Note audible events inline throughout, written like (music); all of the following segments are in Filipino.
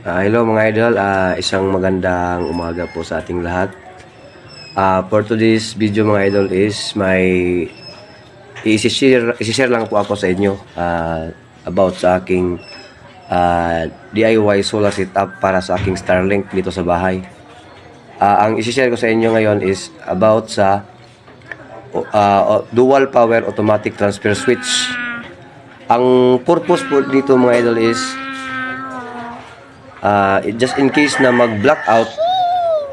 Ah, hello mga idol, Ah, isang magandang umaga po sa ating lahat. Ah, for today's video mga idol is may i-share, i-share lang po ako sa inyo ah, about sa aking ah, DIY solar setup para sa aking Starlink dito sa bahay. Ah, ang i-share ko sa inyo ngayon is about sa o- dual power automatic transfer switch. Ang purpose po dito mga idol is Ah, just in case na mag-blackout,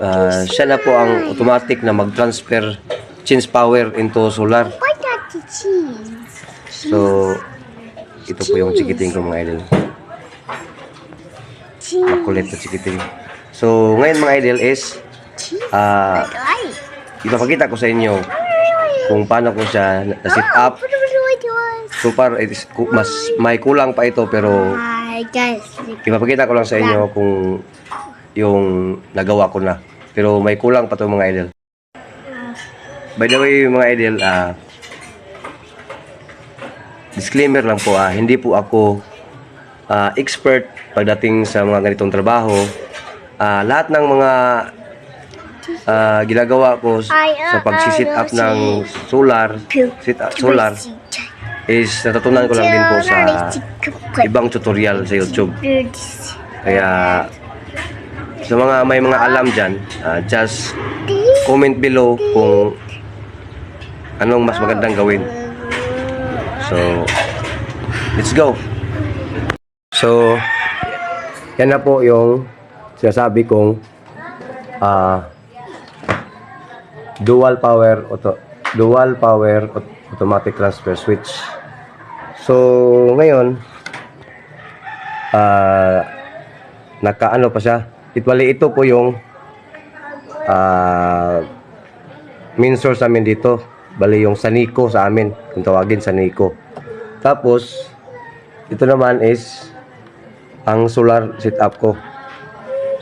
ah, siya na po ang automatic na mag-transfer change power into solar. So, ito po yung chikiting ko mga idol. Makulit na chikiting. So, ngayon mga idol is, Right. ipapakita ko sa inyo kung paano ko siya na-set up. Do? So far, it is, mas may kulang pa ito pero I guess. ipapakita ko lang sa inyo kung yung nagawa ko na. Pero may kulang pa to mga idol. By the way, mga idol, ah disclaimer lang po, ah, hindi po ako ah, expert pagdating sa mga ganitong trabaho. Ah, lahat ng mga ah, ginagawa ko sa pagsisit up ng solar, sit up, solar is natutunan ko lang din po sa ibang tutorial sa YouTube. Kaya sa mga may mga alam dyan, ah, just comment below kung anong mas magandang gawin. So, let's go. So, yan na po yung sinasabi kong ah, dual power auto, dual power aut- automatic transfer switch. So, ngayon, ah nakaano pa siya. Itwali ito po yung ah main source namin dito. Bali yung Sanico sa amin, kung tawagin Sanico. Tapos ito naman is ang solar setup ko.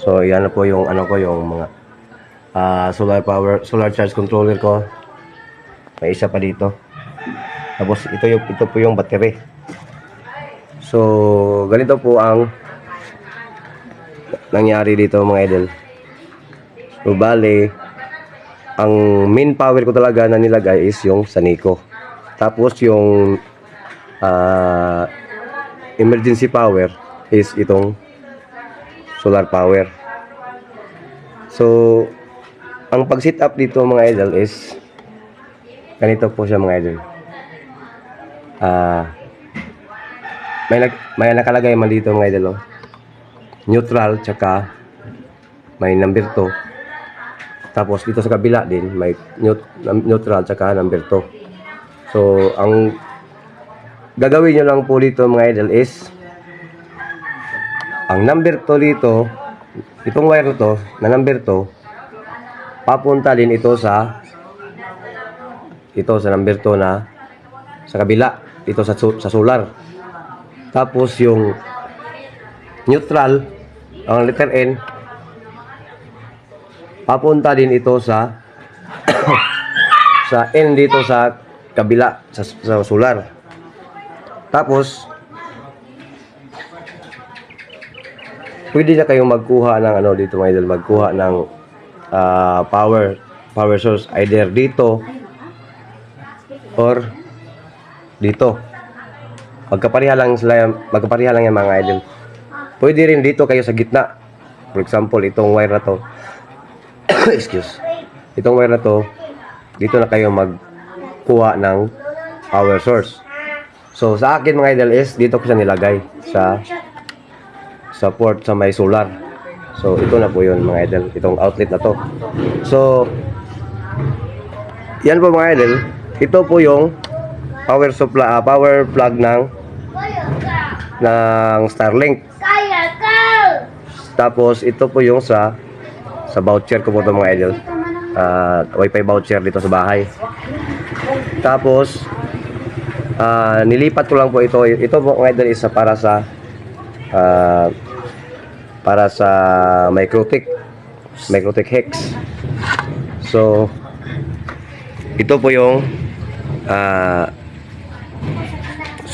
So yan na po yung ano ko yung mga ah solar power, solar charge controller ko. May isa pa dito. Tapos ito yung ito po yung battery. So ganito po ang nangyari dito mga idol. So, bale, ang main power ko talaga na nilagay is yung Sanico. Tapos yung ah, emergency power is itong solar power. So, ang pag-set up dito mga idol is ganito po siya mga idol. Ah, may, may nakalagay man dito mga idol. Oh. Neutral tsaka may number 2 tapos dito sa kabila din may neut- neutral tsaka number 2 so ang gagawin nyo lang po dito mga idol is ang number 2 dito itong wire to na number 2 papunta din ito sa ito sa number 2 na sa kabila ito sa, sa solar. Tapos yung neutral ang letter N papunta din ito sa (coughs) sa N dito sa kabila sa, sa solar. Tapos pwede na kayong magkuha ng ano dito mga idol magkuha ng ah, power power source either dito or dito magkapareha lang sila magkapareha lang yan mga idol Pwede rin dito kayo sa gitna. For example, itong wire na to. (coughs) Excuse. Itong wire na to, dito na kayo magkuha ng power source. So, sa akin mga idol is, dito ko siya nilagay sa sa port sa may solar. So, ito na po yun mga idol. Itong outlet na to. So, yan po mga idol. Ito po yung power supply, ah, power plug ng ng Starlink. Kaya ka! Tapos ito po yung sa sa voucher ko po ito mga idol. Ah, wifi voucher dito sa bahay. Tapos ah, nilipat ko lang po ito. Ito po mga idol isa para sa ah, para sa Microtech Microtech Hex. So ito po yung ah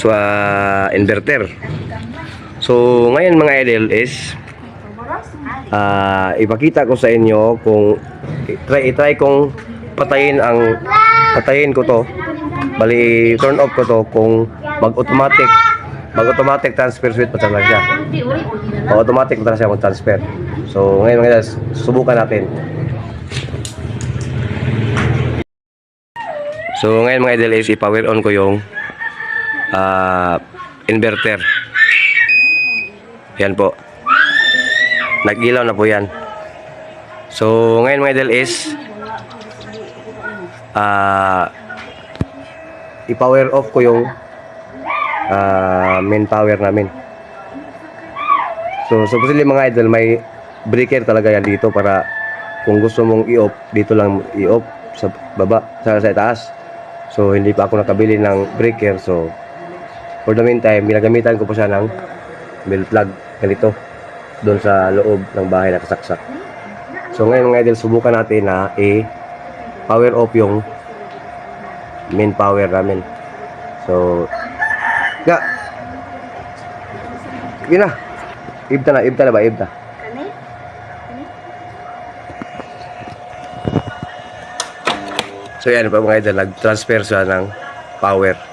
so, ah, inverter. So, ngayon mga idol is ah, ipakita ko sa inyo kung try try kong patayin ang patayin ko to. Bali turn off ko to kung mag-automatic mag-automatic transfer switch pa talaga siya. O automatic pa siya mag-transfer. So ngayon mga guys, subukan natin. So ngayon mga idol is i-power on ko yung ah, inverter. Yan po. Nag-ilaw na po yan. So, ngayon mga idol is ah i-power off ko yung ah, main power namin. So, supposedly mga idol, may breaker talaga yan dito para kung gusto mong i-off, dito lang i-off sa baba, sa, sa taas. So, hindi pa ako nakabili ng breaker. So, for the meantime, ginagamitan ko po siya ng bell plug ganito doon sa loob ng bahay na kasaksak. So ngayon mga idol, subukan natin na i-power off yung main power namin. So, ga, yun na. Ibta na, ibta na ba, ibta. So yan pa mga idol, nag-transfer siya ng power.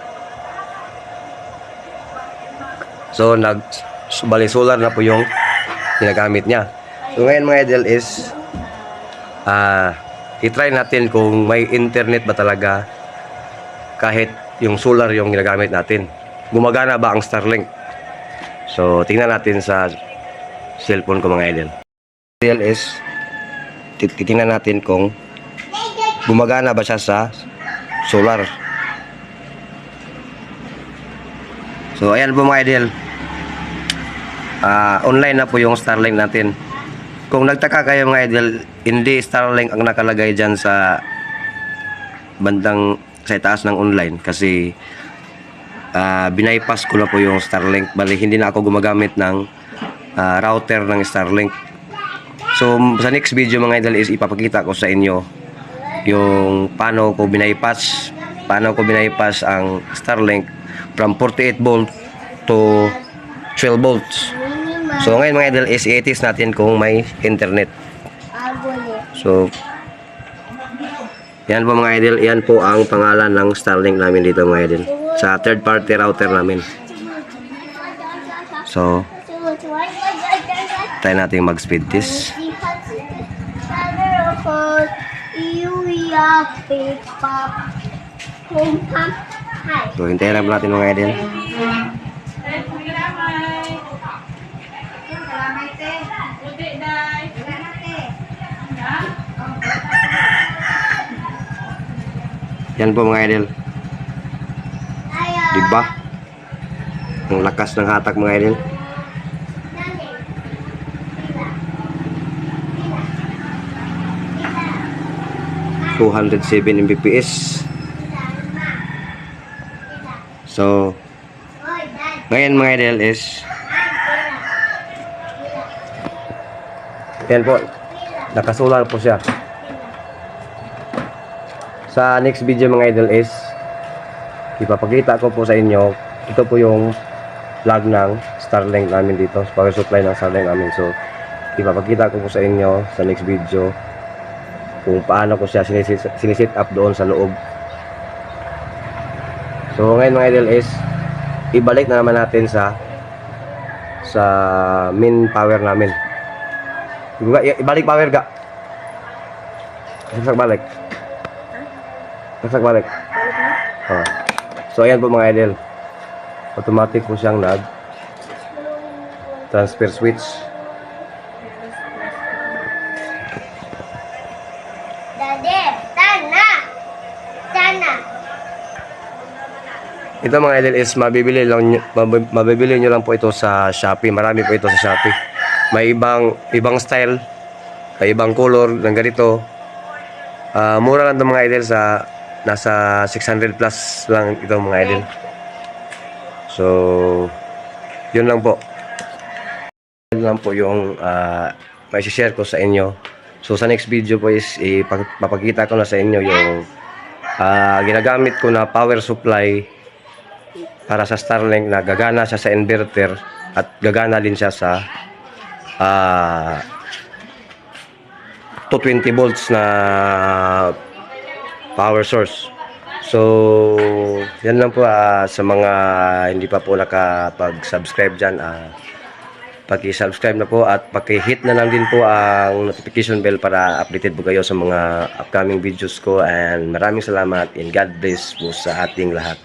So nag bali solar na po yung ginagamit niya. So ngayon mga idol is ah i-try natin kung may internet ba talaga kahit yung solar yung ginagamit natin. Gumagana ba ang Starlink? So tingnan natin sa cellphone ko mga idol. Idol is tit- titingnan natin kung gumagana ba siya sa solar. So ayan po mga idol. Ah, online na po yung Starlink natin. Kung nagtaka kayo mga idol, hindi Starlink ang nakalagay dyan sa bandang sa itaas ng online kasi ah, binaypass ko na po yung Starlink. Bali, hindi na ako gumagamit ng ah, router ng Starlink. So, sa next video mga idol is ipapakita ko sa inyo yung paano ko binaypass paano ko binaypass ang Starlink from 48 volt to 12 volts. So ngayon mga idol is i-test natin kung may internet. So yan po mga idol, yan po ang pangalan ng Starlink namin dito mga idol. Sa third party router namin. So, try natin mag-speed test. So, hintayin lang natin mga idol. Yan po mga idol. Diba? Ang lakas ng hatak mga idol. Two hundred seven Mbps. So, ngayon mga idol is Yan po. Nakasular po siya. Sa next video mga idol is ipapakita ko po sa inyo ito po yung vlog ng Starlink namin dito power supply ng Starlink namin. So ipapakita ko po sa inyo sa next video kung paano ko siya sinisit, up doon sa loob. So ngayon mga idol is ibalik na naman natin sa sa main power namin. Iba- ibalik power ga. Saksak balik Saksak balik Oh. So ayan po mga idol. Automatic po siyang nag transfer switch. Daddy, Tana! Tana! Ito mga idol is mabibili lang nyo- mabibili nyo lang po ito sa Shopee. Marami po ito sa Shopee. May ibang ibang style, may ibang color ng ganito. Ah, mura lang 'to mga idol sa nasa 600 plus lang ito mga idol. So, yun lang po. Yun lang po yung uh, may share ko sa inyo. So, sa next video po is ipapakita ko na sa inyo yung ah, ginagamit ko na power supply para sa Starlink na gagana siya sa inverter at gagana din siya sa ah 220 volts na power source. So, yan lang po ah, sa mga hindi pa po nakapag-subscribe dyan. ah paki-subscribe na po at paki-hit na lang din po ang notification bell para updated po kayo sa mga upcoming videos ko and maraming salamat and God bless po sa ating lahat.